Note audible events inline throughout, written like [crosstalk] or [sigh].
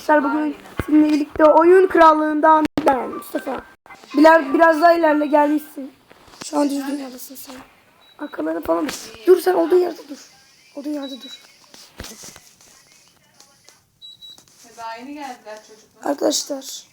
Arkadaşlar bugün sizinle birlikte oyun krallığından ben Mustafa. Biraz, biraz daha ilerle gelmişsin. Şu an düz dünyadasın sen. Arkalarına falan dur. Dur sen olduğun yerde dur. Olduğun yerde dur. Daha yeni geldiler çocuklar. Arkadaşlar.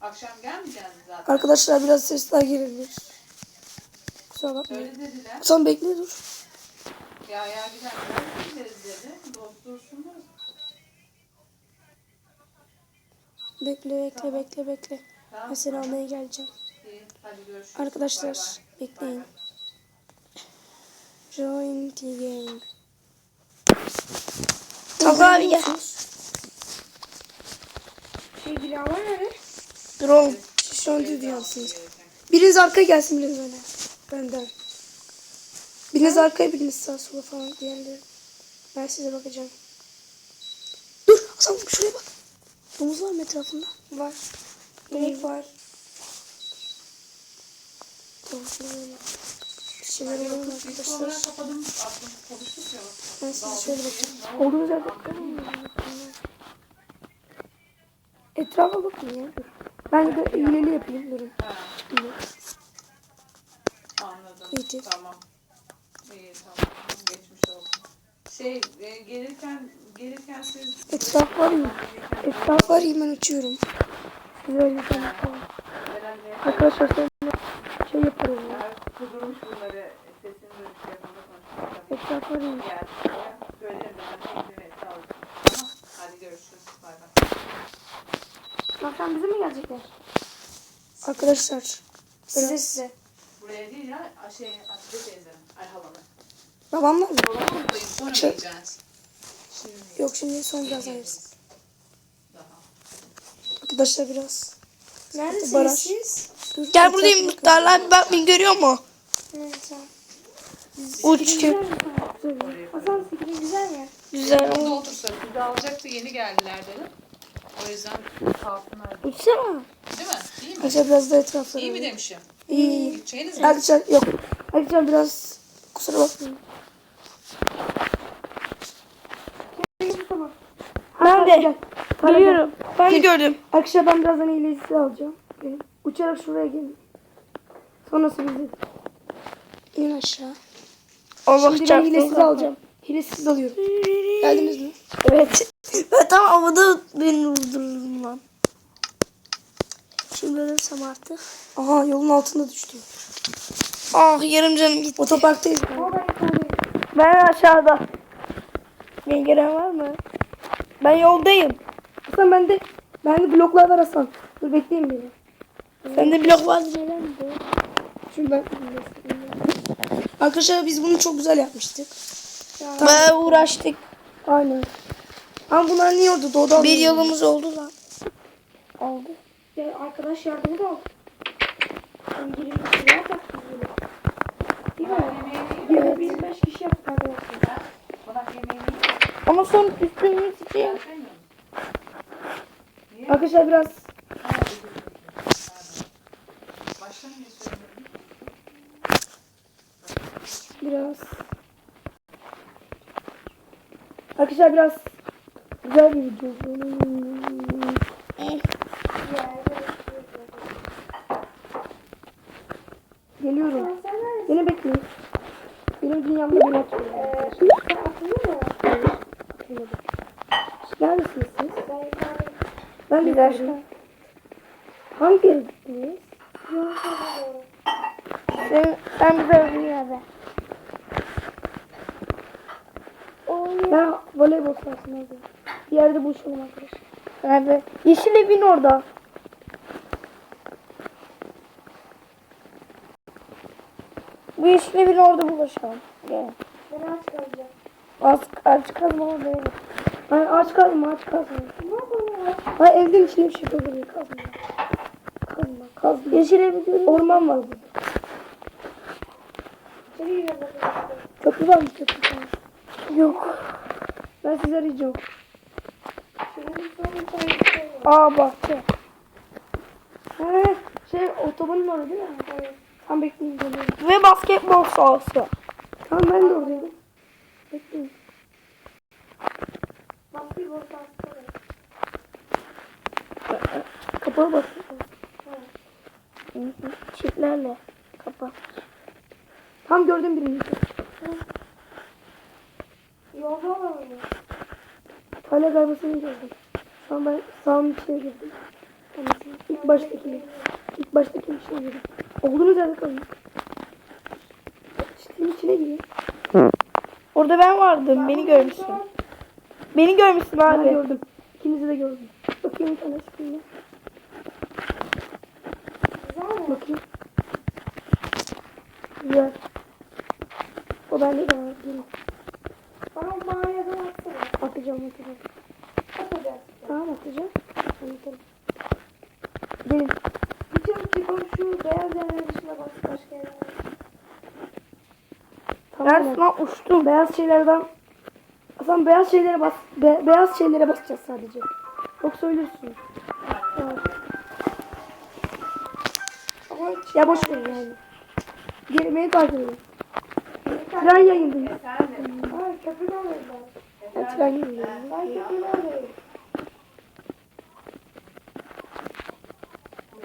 Akşam gelmeyeceğiz zaten. Arkadaşlar biraz sesler gelebilir. Kusura bakmayın. Öyle dediler. Sen bekle dur. Ya ya gider. Ben gideriz dedi. Dost dursunlar. Bekle bekle bekle bekle. Tamam. Ben seni almaya geleceğim. İyi. Arkadaşlar Bay bay. bekleyin. Join the game. Talha abi gel. Şey bir var nerede? Drone. Şu an düz dünyasınız. Biriniz arkaya gelsin biriniz öne. Benden. Biriniz arkaya biriniz sağa sola falan diğerleri. Ben size bakacağım. Dur Hasan şuraya bak. Domuz var mı etrafında? Var. Domuz var. Domuz var. Bir şeyler olur mu arkadaşlar? Ben size şöyle bakacağım. Olduğunuz yerde bakın. Etrafa bakın ya. Dur. Ben de iğneli yapayım. Durun. Şimdi. anladım. Tamam. İyi tamam. Geçmiş olsun. Şey e, gelirken gelirken siz Etraf var mı? Etraf var ya ben öyle bir tane yapalım. Arkadaşlar sen şey yaparım ya. kudurmuş bunları sesini duyup şey yapalım. Etraf var ya. Eğer söylerim ben tekrar et sağ olun. Tamam. Hadi görüşürüz. Bay bay. Akşam bize mi gelecekler? Arkadaşlar. Size size. Buraya değil ya şey Hatice teyze. Ay halamı. Babamlar mı? Şimdi Yok şimdi son biraz ayırız. daha. Arkadaşlar biraz. Neredesiniz Baraj. siz? Dur, Gel buradayım abi bak beni görüyor mu? Evet, tamam. Uç. Hasan sikri güzel ya. Güzel Burada otursa bizi alacaktı yeni geldiler dedim. O yüzden kalsınlar. Uçsana. Değil mi? İyi mi? Arkadaşlar biraz da etraflara. İyi mi demişim? İyi iyi. Gideceğiniz mi? Arkadaşlar yok. Arkadaşlar biraz kusura bakmayın. Ben de. Gel. Geliyorum. Ben Gel. gördüm. Arkadaşlar ben birazdan ilerisi alacağım. Uçarak şuraya gelin. Sonrası bizi. İn aşağı. Allah Şimdi ben hilesiz alacağım. Hilesiz alıyorum. Geldiniz mi? Evet. [laughs] Ben tam havada beni vurdurdum lan. Şimdi ölürsem artık. Aha yolun altında düştüm. Ah yarım canım gitti. Otoparktayız. Ben aşağıda. Beni gören var mı? Ben yoldayım. Hasan ben de ben de bloklar var Hasan. Dur bekleyin beni. Sende blok var ben Arkadaşlar biz bunu çok güzel yapmıştık. Bayağı uğraştık. Aynen. Ama bunlar niye orada doğdu? Bir yılımız oldu lan. Oldu. Ya arkadaş yardımı da al. Ben girelim silah yaptık böyle. Değil mi? Evet. Biz beş kişi yaptık arkadaşlar. Ama son yiyemiyor musun? Arkadaşlar biraz mı biraz Arkadaşlar biraz güzel bir video. Geliyorum. Beni bekleyin. Benim dünyamda bir maç var. Neredesiniz siz? Ben de aşağı. Hangi gittiniz? sen, sen bize öbür yerde. Ben voleybol sahasına gidiyorum. Bir yerde buluşalım arkadaşlar. Nerede? Yeşil evin orada. Bu yeşil evin orada buluşalım. Gel. Ben aç kalacağım. Az, aç kalma değil. Hayır aç kalma aç kalma. Ne yapalım Hayır evden içine bir şey koyuyor. Kazma. Kazma kazma. Yeşil evi görüyor musun? Orman var burada. Köprü var mı köprü? Yok. Ben sizi arayacağım. Aa bahçe. Ha, şey otobanın orada değil mi? Evet. Tam bekleyin geliyorum. Ve basketbol sahası. Tamam ben de oradayım. Basketbol sahası. Kapağı. Hı hı. Çiftlerle. Kapa. Tam gördüm birini. Yolda var mı? Hala galiba seni gördüm. Şu an ben sağımın içine girdim. İlk baştakini. İlk baştakini içine girdim. Olduğunuz yerde kalın. Çiftliğin içine gireyim. Orada ben vardım. Beni görmüşsün. Beni görmüşsün Ben abi. gördüm. İkinizi de gördüm. Bakayım bir tane sıkayım. Bakayım. Güzel. O bende de var. Gelin. Bana mağaraya da baksana. Atacağım atacağım. Atacağız. Tamam atacağım. Anlatalım. Gelin. Bir çabuk yapalım şu beyaz yerlerin dışına bak başka yerlere. Tamam. Ders lan uçtum. Beyaz şeylerden Hasan beyaz şeylere bas be- beyaz şeylere basacağız sadece. Yoksa ölürsün. Evet. Ama Ya boş ver yani. Geri beni takip edin. Tren yayındayız. Efendim. Ay köprü de alayım ben. Ben tren yayındayım. Ben köprü de alayım.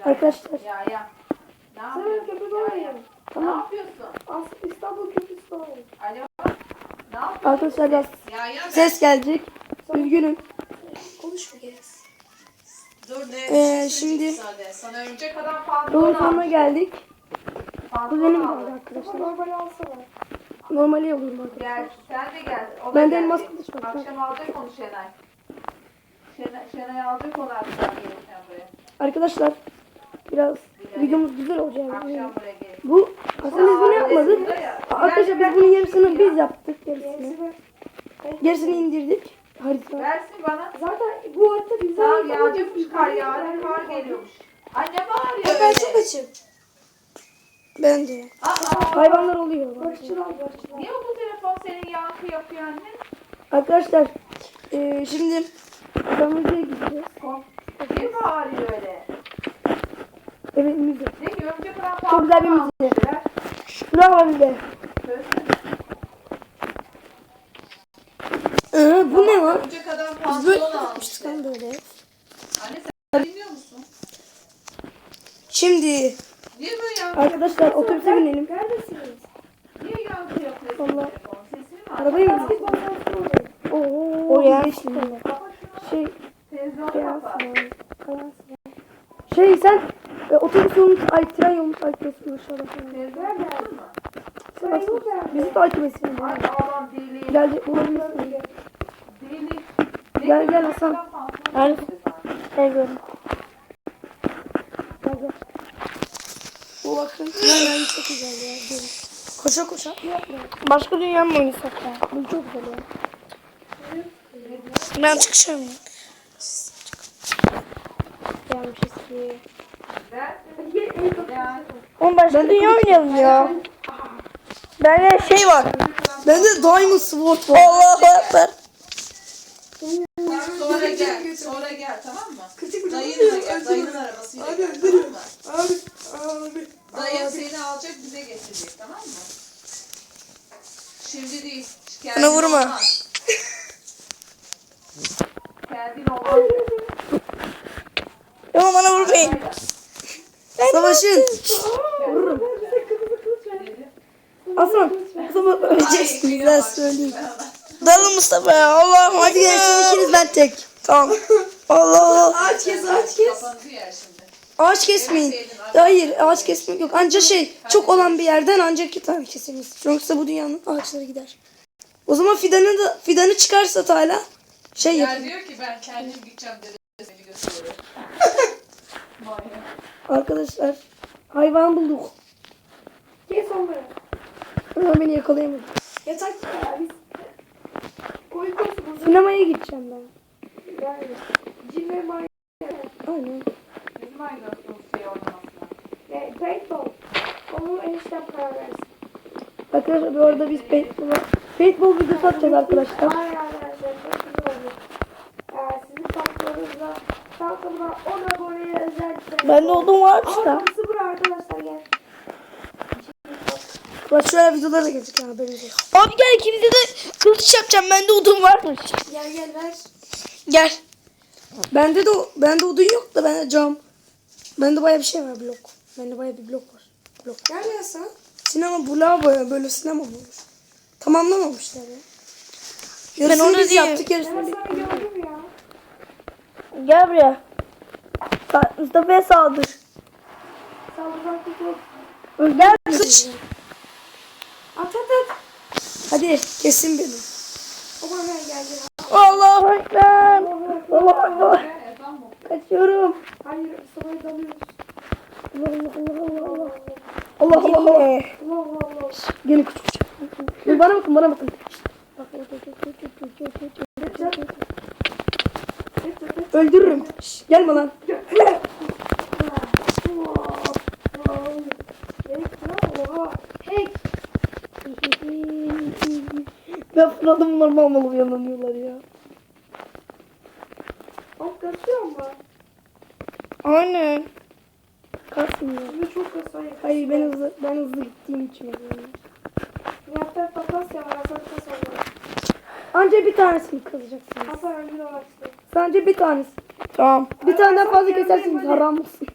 Arkadaşlar Ya ya. Ne Sen ya. alayım. Ne tamam. yapıyorsun? Aslında İstanbul köprüsü de alayım. Alo. Arkadaşlar biraz Ya ya. ben- ses gelecek. Üzgünüm. Konuşma gerisi. Dur ne? Ee, şimdi-. Sana örümcek adam sonuna al. geldik. Kuzenim al. geldi arkadaşlar. Normal alsana. Normali alıyorum arkadaşlar. Gel sen de gel. O Ben de elmas kılıç var. Akşam alacak onu Şenay. Şenay, Şenay alacak onu akşam gelirken buraya. Arkadaşlar biraz videomuz güzel olacak. Akşam buraya gelir. Bu aslında biz bunu yapmadık. Arkadaşlar biz bunun yarısını biz yaptık. Yarısını. Gerisini indirdik. Harita. Versin bana. Zaten bu harita güzel. Tamam yağacakmış kar yağdı. Kar geliyormuş. Anne bağırıyor Ya ben çok açım. Ben de. Aa, Hayvanlar oluyor. Barışçıl al barışçıl al. Niye bu telefon senin yankı yapıyor anne? Arkadaşlar eee şimdi Damızlı'ya gideceğiz. Niye bağırıyor öyle? Evet müze. Ne ki örümcek adam Çok güzel bir müze. almışlar. Bravo bir de. Ee, bu ne lan? Örümcek adam Biz böyle pantolon yapmıştık almışlar. lan böyle. Anne sen dinliyor musun? Şimdi Niye böyle yankı arkadaşlar otobüse binelim. Neredesiniz? Niye yankı yapıyor Allah. telefon? Sesini mi Arabayı mı? Oo. Kapat şunu. Şey, kapat. mavi. Şey sen e, otobüs yolunu, ay tren yolunu takip etsin mı? Sen ya. Bizi takip etsin. Gelecek olabilirsin. Deli. Gel, gel Hasan. Gel. Ben gördüm. Gel gel. Bu bakın. Nereden çok güzel ya. Gelin. Koşa koşa. Başka dünya mı oynasak ya? Bu çok güzel ya. Ben çıkacağım ya. Gelmişiz ki. Oğlum başka dünya oynayalım ya. Bende şey var. Bende Diamond Sword var. Allahu Ekber. Sonra gel. Sonra gel tamam mı? Dayın da gel. Dayının arabasıyla gel tamam mı? Abi, abi. Dayın seni alacak bize getirecek tamam mı? Şimdi değil. Bana Kendin vurma. olmaz. Kendin olmaz. Ama bana vurmayın. Savaşın. Vururum. Hasan. Hasan öleceksin. Ben söyleyeyim. Dalın Mustafa ya. Allah'ım Hadi gelin ikiniz ben tek. Tamam. Allah Allah. Ağaç kes ağaç kes. Ya. Ağaç kesmeyin. Hayır ağaç kesmek yok. Anca şey çok olan bir yerden ancak iki tane keseriz. Yoksa bu dünyanın ağaçları gider. O zaman fidanı da fidanı çıkarsa hala şey Ya yapın. diyor ki ben kendim gideceğim dedi. [laughs] Seni götürüyorum. Arkadaşlar hayvan bulduk. Kes onları. Ama beni yakalayamadı. Yatak ya biz. Koy koy. Sinemaya gideceğim ben. Yani. Cin ve. Aynen. Bizim aynı şey oynamasına. Ne? Paintball. Onu eniştem karar versin. Arkadaşlar bu arada biz paintball, paintball videosu atacağız arkadaşlar. Hayır arkadaşlar çok güzel olur. Ee, sizin kamplarına 10 aboneye özel bir Ben de odun Ama da. kapısı bura arkadaşlar gel. Bak şöyle videolar da gelecek yani haberiniz olsun. Abi gel ikimize de kılıç yapacağım. Bende odun varmış. Gel gel ver. Gel. Bende de bende odun yok da bende cam. Bende baya bir şey var blok. Bende baya bir blok var. Blok. Nerede Hasan? Sinema bloğu baya böyle sinema olur? Tamamlamamışlar ya. Ben Yarısını onu biz yaptık Ben yarısını biz. Hasan'ı gördüm ya. Gel buraya. Mustafa'ya saldır. Saldırgan kutu. Gel kıç. At at at. Hadi kesin beni. O bana geldi. Allahu Ekber. Gel ezan mı? Kaçıyorum. Hayır Mustafa'ya dalıyoruz. Allah Allah Allah. Allah Allah Allah. Allah Allah Allah. Gene küçük küçük. Dur, Bana bakın bana bakın. Öldürürüm. Şş, gelme lan. Ben fırladım bunlar mal mal uyanamıyorlar ya. Aynen. Kasmıyor. Hayır ben hızlı, ben hızlı gittiğim için oluyor. Anca bir tanesini kazacaksınız. Sadece bir tanesi. Tamam. Bir tane daha fazla kesersiniz haram mısın?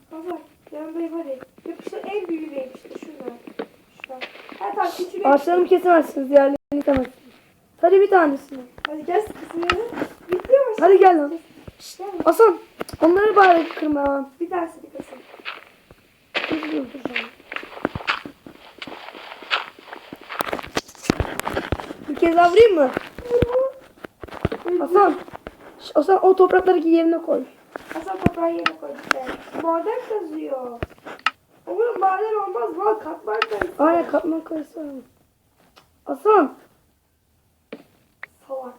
Ağaçlarımı kesemezsiniz, diğerlerini kesemezsiniz. Sadece bir tanesini. Hadi gel sıkısını. Bitti mi? Hadi gel lan. İşte Hasan, onları bari kırma. bir tanesi dikasın. Dur, dur, dur. Bir kez daha vurayım mı? Hasan, şş, Hasan o toprakları yerine koy. Hasan toprağı yerine koy. Maden kazıyor. Oğlum maden olmaz. Mal katman kazıyor. Aynen katman koysa. Hasan, Salak.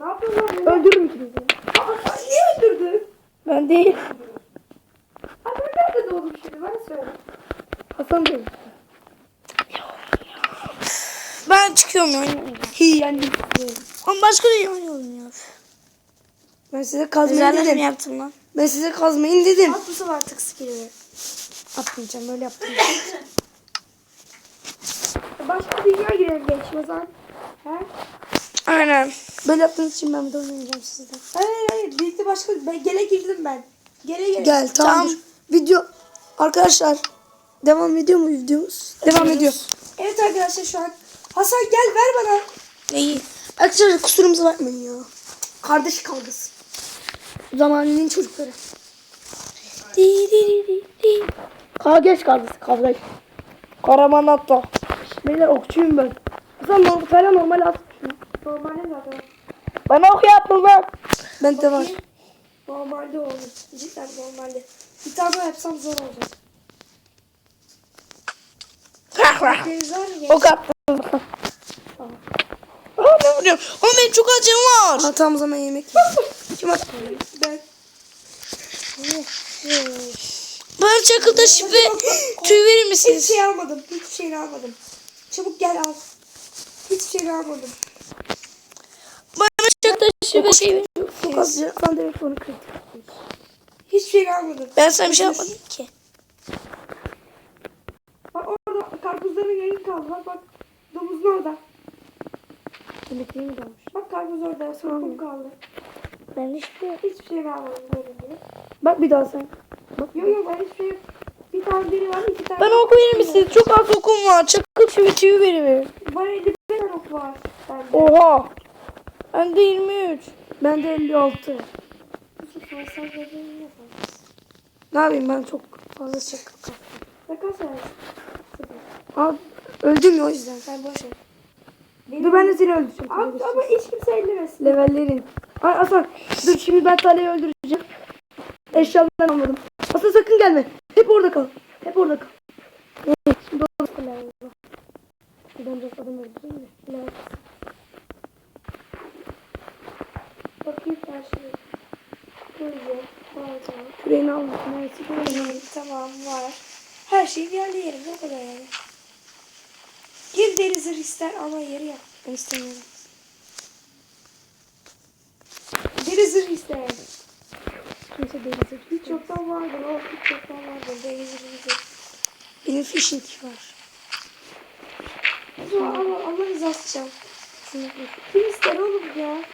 Ne yapıyorsun lan böyle? öldürürüm ikinizi. Aa, sen niye öldürdün? Ben değil. Ha ben nerede doğdum şimdi? Bana söyle. Hasan değil. Ben çıkıyorum. Hi yendim. Ama başka bir oynayalım ya. Ben size kazmayın mi dedim. yaptın lan? Ben size kazmayın dedim. At bu sefer artık skill'i. Atmayacağım öyle yaptım. [laughs] Başka dünya girelim gençim o zaman. He? Aynen. Böyle yaptığınız için ben bir de oynayacağım sizden. Hayır hayır. Birlikte başka... Ben, gele girdim ben. Gele gele. Gel tamam. Tamam. Video arkadaşlar devam ediyor mu videomuz? Devam ediyor. Evet arkadaşlar şu an. Hasan gel ver bana. İyi. Arkadaşlar kusurumuza bakmayın ya. Kardeş kavgası. Zamanının çocukları. Di di di di. Kavgaç kavgası. Kavgaç. Karaman hatta. Beyler okçuyum ben. Sen normal, falan normal at. Normalde zaten. Bana ok yaptın lan. Ben de var. Normalde oldu. Cidden normalde. Bir tane daha yapsam zor olacak. Ok attın. Aa ne vuruyorum? Oğlum benim çok acım var. Ha, tamam o zaman yemek. Kim attı? Ben. Bana çakıl taşı ve tüy verir misiniz? şey almadım. Hiçbir şey almadım. Çabuk gel al. Hiçbir şey almadım. Bana çakıl taşı ve şey verir Çok az sen demek onu kırdık. Hiçbir şey almadım. Ben sana bir şey yapmadım ki. Bak orada karpuzların yayın kaldı. Bak bak. Domuzun orada. Yemekliği mi kalmış? Bak karpuz orada. Son kum kaldı. Ben hiçbir Hiçbir şey almadım böyle. Bak bir daha sen. Yok yok ben hiçbir şey yok. Bir tane biri var iki tane. Bana ok verir misiniz? Çok az okum var. Çakıl ve tüy verir. Bana 55 tane ok var. Bende. Oha. Bende 23. Ben de 56. Yusuf, sen sen dediğini yapalım. Ne yapayım ben çok fazla çakıl kaptım. Ne kadar? Abi öldüm ya o yüzden. Sen boş ver. Dur ben de seni öldüreceğim. Abi ama hiç kimse ellemesin. Levellerin. Ay Hasan dur şimdi ben Talih'i öldüreceğim. Eşyalarını almadım. Hasan sakın gelme. Hep orada kal. Hep orada kal. Evet, Şimdi orada kal. Ben biraz adam öldüreyim. Level. Bakayım her şeyi. Böyle. Pardon. Küreğini almadım. Neresi küreğini almadım. Tamam var. Her şey geldi yerine o kadar yani. Gir deri zırh ister ama yeri yap. Ben istemiyorum. Deri zırh ister. Kimse değilse. Hiç yoktan vardır o. Hiç yoktan vardır. Zırh ister. Benim fishing var. Allah Allah Allah rızası için. Dur. Kim ister oğlum ya?